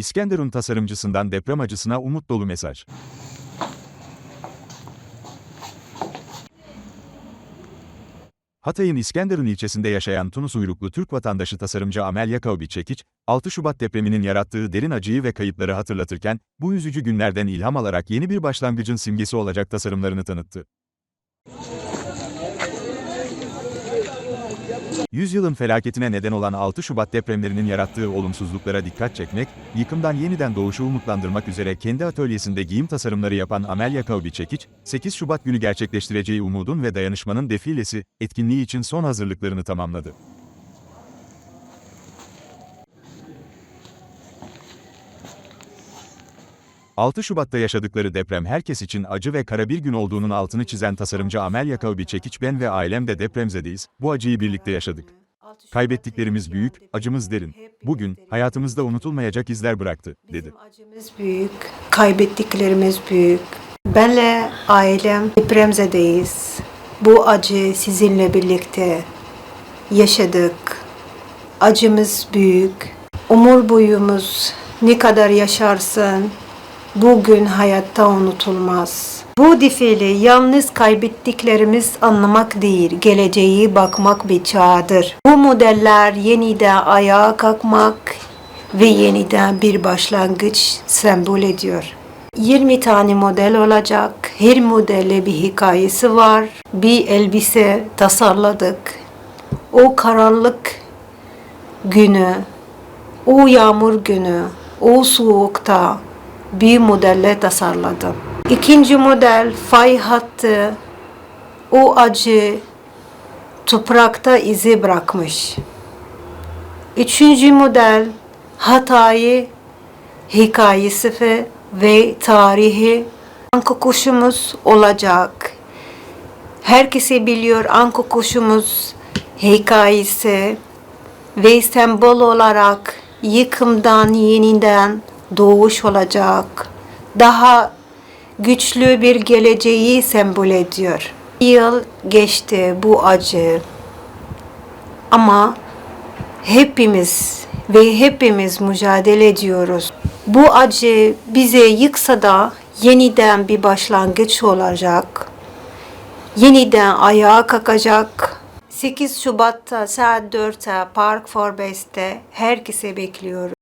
İskenderun tasarımcısından deprem acısına umut dolu mesaj. Hatay'ın İskenderun ilçesinde yaşayan Tunus uyruklu Türk vatandaşı tasarımcı Amel Yakavbi Çekiç, 6 Şubat depreminin yarattığı derin acıyı ve kayıpları hatırlatırken, bu üzücü günlerden ilham alarak yeni bir başlangıcın simgesi olacak tasarımlarını tanıttı. Yüzyılın felaketine neden olan 6 Şubat depremlerinin yarattığı olumsuzluklara dikkat çekmek, yıkımdan yeniden doğuşu umutlandırmak üzere kendi atölyesinde giyim tasarımları yapan Amelya Kaubi Çekiç, 8 Şubat günü gerçekleştireceği umudun ve dayanışmanın defilesi, etkinliği için son hazırlıklarını tamamladı. ...6 Şubat'ta yaşadıkları deprem herkes için acı ve kara bir gün olduğunun altını çizen tasarımcı Amelya Kaubi Çekiç ben ve ailem de depremzedeyiz, bu acıyı birlikte yaşadık. Kaybettiklerimiz büyük, acımız derin. Bugün, hayatımızda unutulmayacak izler bıraktı, dedi. Bizim acımız büyük, kaybettiklerimiz büyük. Benle ailem depremzedeyiz. Bu acı sizinle birlikte yaşadık. Acımız büyük. Umur boyumuz ne kadar yaşarsın, bugün hayatta unutulmaz. Bu defile yalnız kaybettiklerimiz anlamak değil, geleceği bakmak bir çağdır. Bu modeller yeniden ayağa kalkmak ve yeniden bir başlangıç sembol ediyor. 20 tane model olacak. Her modelle bir hikayesi var. Bir elbise tasarladık. O karanlık günü, o yağmur günü, o soğukta bir modelle tasarladım. İkinci model fay hattı, o acı toprakta izi bırakmış. Üçüncü model Hatay'ı hikayesi ve, tarihi anka kuşumuz olacak. Herkese biliyor anka kuşumuz hikayesi ve sembol olarak yıkımdan yeniden doğuş olacak. Daha güçlü bir geleceği sembol ediyor. Yıl geçti bu acı. Ama hepimiz ve hepimiz mücadele ediyoruz. Bu acı bize yıksa da yeniden bir başlangıç olacak. Yeniden ayağa kalkacak. 8 Şubat'ta saat 4'te Park Forbes'te herkese bekliyoruz.